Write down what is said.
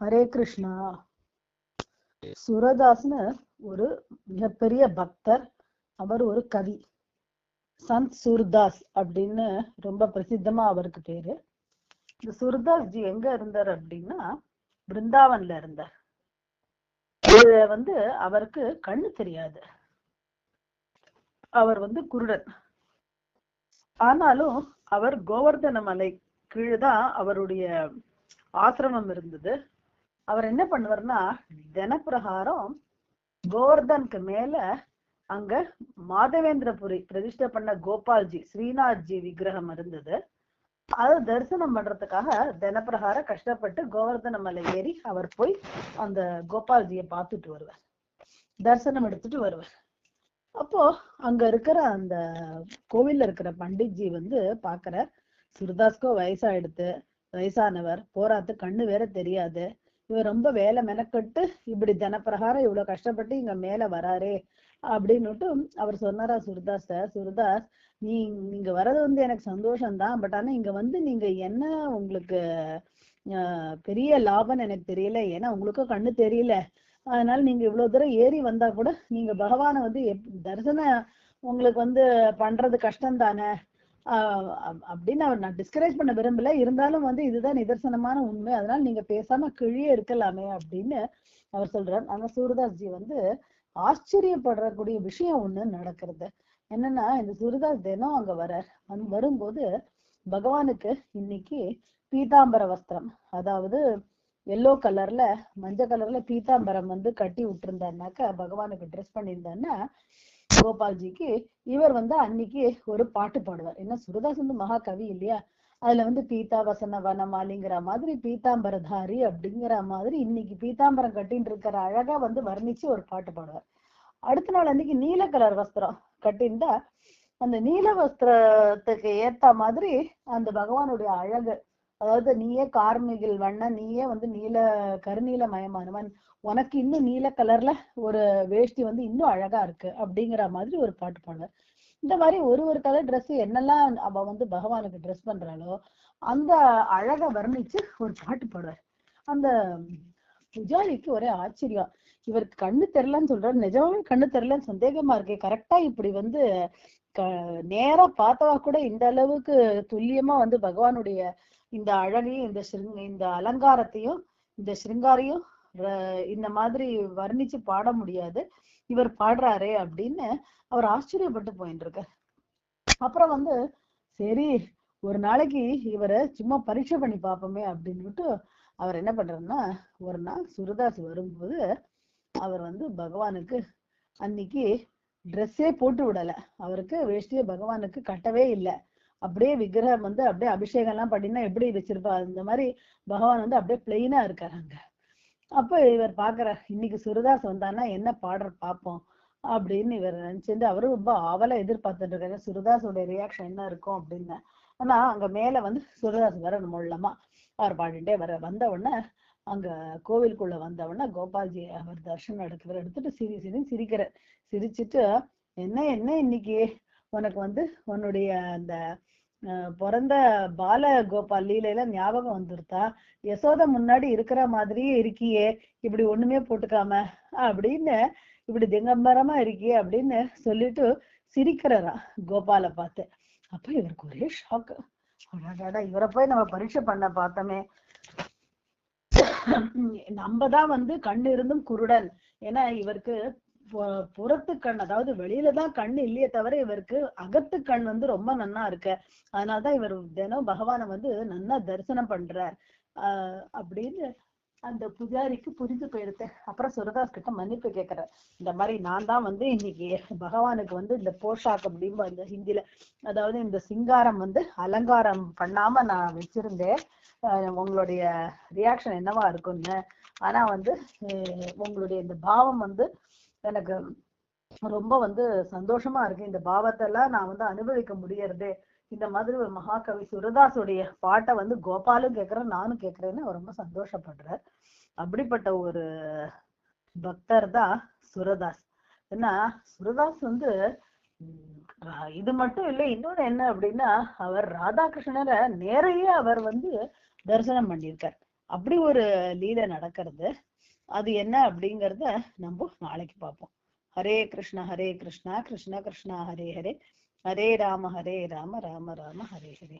ஹரே கிருஷ்ணா. சுரதாஸ்னு ஒரு மிகப்பெரிய பக்தர். அவர் ஒரு கவி. சந்த் சூர்தாஸ் அப்படின்னு ரொம்ப பிரசித்தமா அவருக்கு பேரு. இந்த சுர்தாஸ் ஜி எங்க இருந்தார் அப்படின்னா பிருந்தாவன்ல இருந்தார். இது வந்து அவருக்கு கண்ணு தெரியாது. அவர் வந்து குருடன். ஆனாலும் அவர் கோவர்தன மலை கீழ்தான் அவருடைய ஆசிரமம் இருந்தது. அவர் என்ன பண்ணுவார்னா தினப்பிரகாரம் கோவர்தனுக்கு மேல அங்க மாதவேந்திரபுரி பிரதிஷ்டை பண்ண கோபால்ஜி ஸ்ரீநாத்ஜி விக்கிரகம் இருந்தது. அது தரிசனம் பண்றதுக்காக தினப்பிரகாரம் கஷ்டப்பட்டு கோவர்தன மலை ஏறி அவர் போய் அந்த கோபால்ஜியை பார்த்துட்டு வருவார். தரிசனம் எடுத்துட்டு வருவார். அப்போ அங்க இருக்கிற அந்த கோவில்ல இருக்கிற பண்டிட்ஜி வந்து பாக்குற சுரதாஸ்கோ வயசாயிடுத்து வயசானவர். போராத்து கண்ணு வேற தெரியாது. இவர் ரொம்ப வேலை மெனக்கட்டு இப்படி தினப்பிரகாரம் இவ்வளவு கஷ்டப்பட்டு இங்க மேல வராரே அப்படின்னுட்டு அவர் சொன்னாரா சுரதாஸ் சுரதாஸ் நீ நீங்க வர்றது வந்து எனக்கு சந்தோஷம்தான் பட் ஆனா இங்க வந்து நீங்க என்ன உங்களுக்கு ஆஹ் பெரிய லாபம்னு எனக்கு தெரியல ஏன்னா உங்களுக்கும் கண்ணு தெரியல. அதனால நீங்க இவ்வளவு தூரம் ஏறி வந்தா கூட நீங்க பகவானை வந்து எப்- தரிசனம் உங்களுக்கு வந்து பண்றது கஷ்டம் தானே அப்படின்னு அவர் நான் டிஸ்கரேஜ் பண்ண விரும்பல. இருந்தாலும் வந்து இதுதான் நிதர்சனமான உண்மை. அதனால நீங்க பேசாம கிழியே இருக்கலாமே அப்படின்னு அவர் சொல்றார். ஆனா சூரதாஸ் ஜி வந்து ஆச்சரியப்படுறக்கூடிய விஷயம் ஒண்ணு நடக்கிறது. என்னன்னா இந்த சூரதாஸ் தினம் அங்க வர வரும்போது பகவானுக்கு இன்னைக்கு பீதாம்பர வஸ்திரம். அதாவது எல்லோ கலர்ல மஞ்சள் கலர்ல பீதாம்பரம் வந்து கட்டி விட்டுருந்தாருனாக்கா பகவானுக்கு ட்ரெஸ் பண்ணியிருந்தாருன்னா கோபால்ஜிக்கு இவர் வந்து அன்னைக்கு ஒரு பாட்டு பாடுவார். என்ன சுரதாஸ் வந்து மகாகவி இல்லையா? அதுல வந்து பீதா வசன வனமாலிங்கிற மாதிரி பீதாம்பரதாரி அப்படிங்கிற மாதிரி இன்னைக்கு பீதாம்பரம் கட்டின்னு இருக்கிற அழகா வந்து வர்ணிச்சு ஒரு பாட்டு பாடுவார். அடுத்த நாள் அன்னைக்கு நீல கலர் வஸ்திரம் கட்டியிருந்தா அந்த நீல வஸ்திரத்துக்கு ஏத்த மாதிரி அந்த பகவானுடைய அழகு அதாவது நீயே கார்மிகில் வண்ண நீயே வந்து நீல கருநீல மயமானவன் உனக்கு இன்னும் நீல கலர்ல ஒரு வேஷ்டி வந்து இன்னும் அழகா இருக்கு அப்படிங்கிற மாதிரி ஒரு பாட்டு பாடுவார் இந்த மாதிரி ஒரு ஒரு கலர் ட்ரெஸ் என்னெல்லாம் அவ வந்து பகவானுக்கு ட்ரெஸ் பண்றாளோ அந்த அழகை வர்ணிச்சு ஒரு பாட்டு பாடுவார். அந்த புஜாரிக்கு ஒரே ஆச்சரியம். இவருக்கு கண்ணு தெரியலன்னு சொல்றாரு. நிஜமாவே கண்ணு தெரியலன்னு சந்தேகமா இருக்கே. கரெக்டா இப்படி வந்து க நேரா பார்த்தவா கூட இந்த அளவுக்கு துல்லியமா வந்து பகவானுடைய இந்த அழகையும் இந்த இந்த அலங்காரத்தையும் இந்த சிருங்காரையும் இந்த மாதிரி வர்ணிச்சு பாட முடியாது. இவர் பாடுறாரே அப்படின்னு அவர் ஆச்சரியப்பட்டு போயிட்டு இருக்கார் அப்புறம் வந்து சரி ஒரு நாளைக்கு இவரை சும்மா பரீட்சை பண்ணி பார்ப்போமே அப்படின்னுட்டு அவர் என்ன பண்றாருன்னா ஒரு நாள் சுரதாஸ் வரும்போது அவர் வந்து பகவானுக்கு அன்னைக்கு ட்ரெஸ்ஸே போட்டு விடல. அவருக்கு வேஷ்டியே பகவானுக்கு கட்டவே இல்லை. அப்படியே விக்கிரகம் வந்து அப்படியே அபிஷேகம் எல்லாம் பண்ணினா எப்படி வச்சிருப்பா? அந்த மாதிரி பகவான் வந்து அப்படியே பிளெயினா இருக்காரு அங்க. அப்ப இவர் பாக்குறார் இன்னைக்கு சுரதாஸ் வந்தான்னா என்ன பாடுற பார்ப்போம் அப்படின்னு இவர் நினைச்சிருந்து அவரும் ரொம்ப ஆவலா எதிர்பார்த்துட்டு இருக்காரு. சுரதாஸோட ரியாக்ஷன் என்ன இருக்கும் அப்படின்னு. ஆனா அங்க மேல வந்து சுரதாஸ் வரணும் மூலமா அவர் பாடிட்டே வர வந்த உடனே அங்க கோவிலுக்குள்ள வந்த உடனே கோபால்ஜி அவர் தர்ஷனம் எடுக்கிற எடுத்துட்டு சிரி சிரி சிரிக்கிறார். சிரிச்சிட்டு என்ன என்ன இன்னைக்கு? உனக்கு வந்து உன்னுடைய அந்த அஹ், பிறந்த பால கோபால் லீலையில ஞாபகம் வந்துருத்தா? யசோத முன்னாடி இருக்கிற மாதிரியே இருக்கியே. இப்படி ஒண்ணுமே போட்டுக்காம அப்படின்னு இப்படி திங்கம்பரமா இருக்கியே அப்படின்னு சொல்லிட்டு சிரிக்கிறாரா கோபால பார்த்து. அப்ப இவருக்கு ஒரே ஷாக்கு இவரை போய் நம்ம பரீட்சை பண்ண பார்த்தோமே. நம்ம தான் வந்து கண்ணு இருந்தும் குருடன். ஏன்னா இவருக்கு புறத்து கண் அதாவது வெளியில தான் கண் இல்லையே தவிர இவருக்கு அகத்து கண் வந்து ரொம்ப நன்னா இருக்கு. அதனாலதான் இவர் தினம் பகவானை வந்து நன்னா தரிசனம் பண்றார். ஆஹ் அப்படின்னு அந்த புஜாரிக்கு புரிஞ்சு போயிடுது அப்புறம் சுரதாஸ் கிட்ட மன்னிப்பு கேக்குறார் இந்த மாதிரி நான் தான் வந்து இன்னைக்கு பகவானுக்கு வந்து இந்த போஷாக் அப்படின்னு அந்த ஹிந்தில அதாவது இந்த சிங்காரம் வந்து அலங்காரம் பண்ணாம நான் வச்சிருந்தேன். ஆஹ் உங்களுடைய ரியாக்ஷன் என்னவா இருக்கும்னு. ஆனா வந்து உங்களுடைய இந்த பாவம் வந்து எனக்கு ரொம்ப வந்து சந்தோஷமா இருக்கு. இந்த பாவத்தை எல்லாம் நான் வந்து அனுபவிக்க முடியறது. இந்த மாதிரி ஒரு மகாகவி சுரதாசுடைய பாட்டை வந்து கோபாலும் கேக்குறேன் நானும் கேக்குறேன்னு ரொம்ப சந்தோஷப்படுறார். அப்படிப்பட்ட ஒரு பக்தர் தான் சுரதாஸ். ஏன்னா சுரதாஸ் வந்து உம், இது மட்டும் இல்லை இன்னொன்னு என்ன அப்படின்னா அவர் ராதாகிருஷ்ணரை நேரையே அவர் வந்து தரிசனம் பண்ணியிருக்கார். அப்படி ஒரு லீலை நடக்கிறது. அது என்ன அப்படிங்கறத நம்ம நாளைக்கு பார்ப்போம். ஹரே கிருஷ்ணா ஹரே கிருஷ்ணா கிருஷ்ண கிருஷ்ணா ஹரே ஹரே. ஹரே ராம ஹரே ராம ராம ராம ஹரே ஹரே.